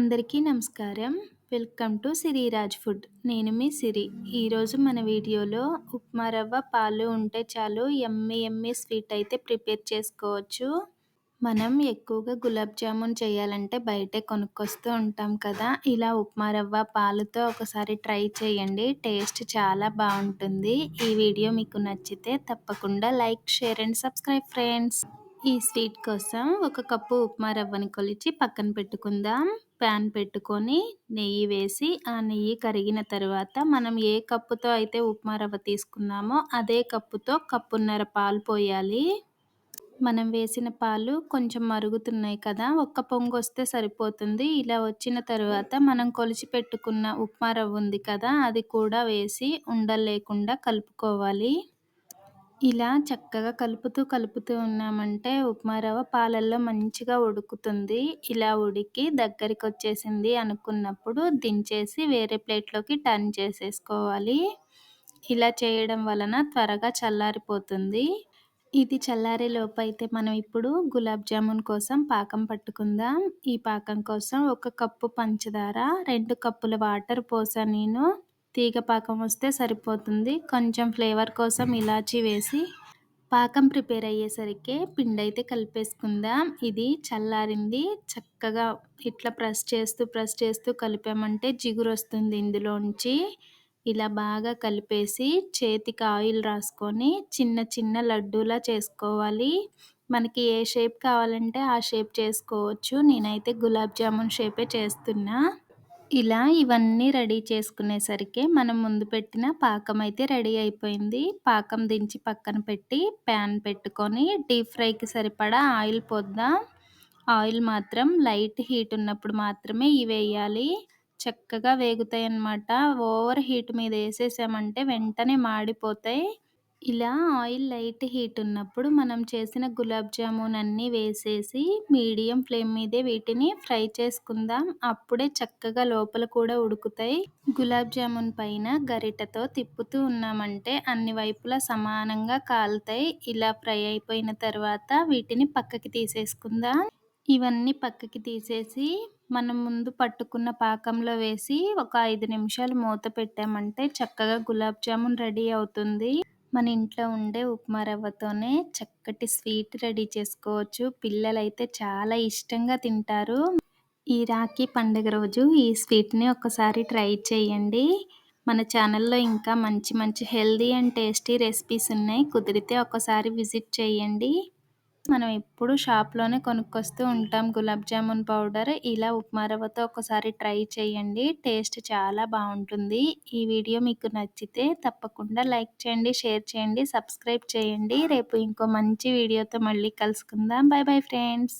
అందరికీ నమస్కారం. Welcome to Siri Raj food. నేను మీ సిరి. ఈరోజు మన వీడియోలో ఉప్మా రవ్వ పాలు ఉంటే చాలు ఎమ్మి ఎమ్మి స్వీట్ అయితే ప్రిపేర్ చేసుకోవచ్చు. మనం ఎక్కువగా గులాబ్ జామున్ చేయాలంటే బయటే కొనుక్కొస్తూ ఉంటాం కదా. ఇలా ఉప్మా రవ్వ పాలుతో ఒకసారి ట్రై చేయండి. టేస్ట్ చాలా బాగుంటుంది. ఈ వీడియో మీకు నచ్చితే తప్పకుండా like share and subscribe friends. ఈ స్వీట్ కోసం ఒక కప్పు ఉప్మా రవ్వని కొలిచి పక్కన పెట్టుకుందాం. ప్యాన్ పెట్టుకొని నెయ్యి వేసి ఆ నెయ్యి కరిగిన తర్వాత మనం ఏ కప్పుతో అయితే ఉప్మా రవ్వ తీసుకున్నామో అదే కప్పుతో కప్పున్నర పాలు పోయాలి. మనం వేసిన పాలు కొంచెం మరుగుతున్నాయి కదా ఒక్క పొంగు వస్తే సరిపోతుంది. ఇలా వచ్చిన తర్వాత మనం కొలిచి పెట్టుకున్న ఉప్మా రవ్వ ఉంది కదా అది కూడా వేసి ఉండలేకుండా కలుపుకోవాలి. ఇలా చక్కగా కలుపుతూ కలుపుతూ ఉన్నామంటే ఉప్మా రవ్వ పాలల్లో మంచిగా ఉడుకుతుంది. ఇలా ఉడికి దగ్గరికి వచ్చేసింది అనుకున్నప్పుడు దించేసి వేరే ప్లేట్లోకి టర్న్ చేసేసుకోవాలి. ఇలా చేయడం వలన త్వరగా చల్లారిపోతుంది. ఇది చల్లారే లోపైతే అయితే మనం ఇప్పుడు గులాబ్ జామున్ కోసం పాకం పట్టుకుందాం. ఈ పాకం కోసం ఒక కప్పు పంచదార రెండు కప్పుల వాటర్ పోసా నేను. తీగ పాకం వస్తే సరిపోతుంది. కొంచెం ఫ్లేవర్ కోసం ఇలాచి వేసి పాకం ప్రిపేర్ అయ్యేసరికి పిండి అయితే కలిపేసుకుందాం. ఇది చల్లారింది. చక్కగా ఇట్లా ప్రెస్ చేస్తూ ప్రెస్ చేస్తూ కలిపామంటే జిగురు వస్తుంది ఇందులోంచి. ఇలా బాగా కలిపేసి చేతికి ఆయిల్ రాసుకొని చిన్న చిన్న లడ్డూలా చేసుకోవాలి. మనకి ఏ షేప్ కావాలంటే ఆ షేప్ చేసుకోవచ్చు. నేనైతే గులాబ్ జామున్ షేపే చేస్తున్నా. ఇలా ఇవన్నీ రెడీ చేసుకునేసరికి మనం ముందు పెట్టిన పాకం అయితే రెడీ అయిపోయింది. పాకం దించి పక్కన పెట్టి ప్యాన్ పెట్టుకొని డీప్ ఫ్రైకి సరిపడా ఆయిల్ పోద్దాం. ఆయిల్ మాత్రం లైట్ హీట్ ఉన్నప్పుడు మాత్రమే ఇవి వేయాలి. చక్కగా వేగుతాయి అన్నమాట ఓవర్ హీట్ మీద వేసేసామంటే వెంటనే మాడిపోతాయి. ఇలా ఆయిల్ లైట్ హీట్ ఉన్నప్పుడు మనం చేసిన గులాబ్ జామున్ అన్నీ వేసేసి మీడియం ఫ్లేమ్ మీదే వీటిని ఫ్రై చేసుకుందాం. అప్పుడే చక్కగా లోపల కూడా ఉడుకుతాయి. గులాబ్ జామున్ పైన గరిటతో తిప్పుతూ ఉన్నామంటే అన్ని వైపులా సమానంగా కాలుతాయి. ఇలా ఫ్రై అయిపోయిన తర్వాత వీటిని పక్కకి తీసేసుకుందాం. ఇవన్నీ పక్కకి తీసేసి మనం ముందు పట్టుకున్న పాకంలో వేసి ఒక ఐదు నిమిషాలు మూత పెట్టామంటే చక్కగా గులాబ్ జామున్ రెడీ అవుతుంది. మన ఇంట్లో ఉండే ఉప్మా రవ్వతోనే చక్కటి స్వీట్ రెడీ చేసుకోవచ్చు. పిల్లలైతే చాలా ఇష్టంగా తింటారు. ఈ రాఖీ పండుగ రోజు ఈ స్వీట్ని ఒకసారి ట్రై చేయండి. మన ఛానల్లో ఇంకా మంచి మంచి హెల్దీ అండ్ టేస్టీ రెసిపీస్ ఉన్నాయి. కుదిరితే ఒకసారి విజిట్ చేయండి. మనం ఎప్పుడు షాప్లోనే కొనుక్కొస్తూ ఉంటాం. గులాబ్ జామున్ పౌడర్ ఇలా ఉప్మా రవ్వతో ఒకసారి ట్రై చేయండి. టేస్ట్ చాలా బాగుంటుంది. ఈ వీడియో మీకు నచ్చితే తప్పకుండా లైక్ చేయండి షేర్ చేయండి సబ్స్క్రైబ్ చేయండి. రేపు ఇంకో మంచి వీడియోతో మళ్ళీ కలుసుకుందాం. Bye bye friends.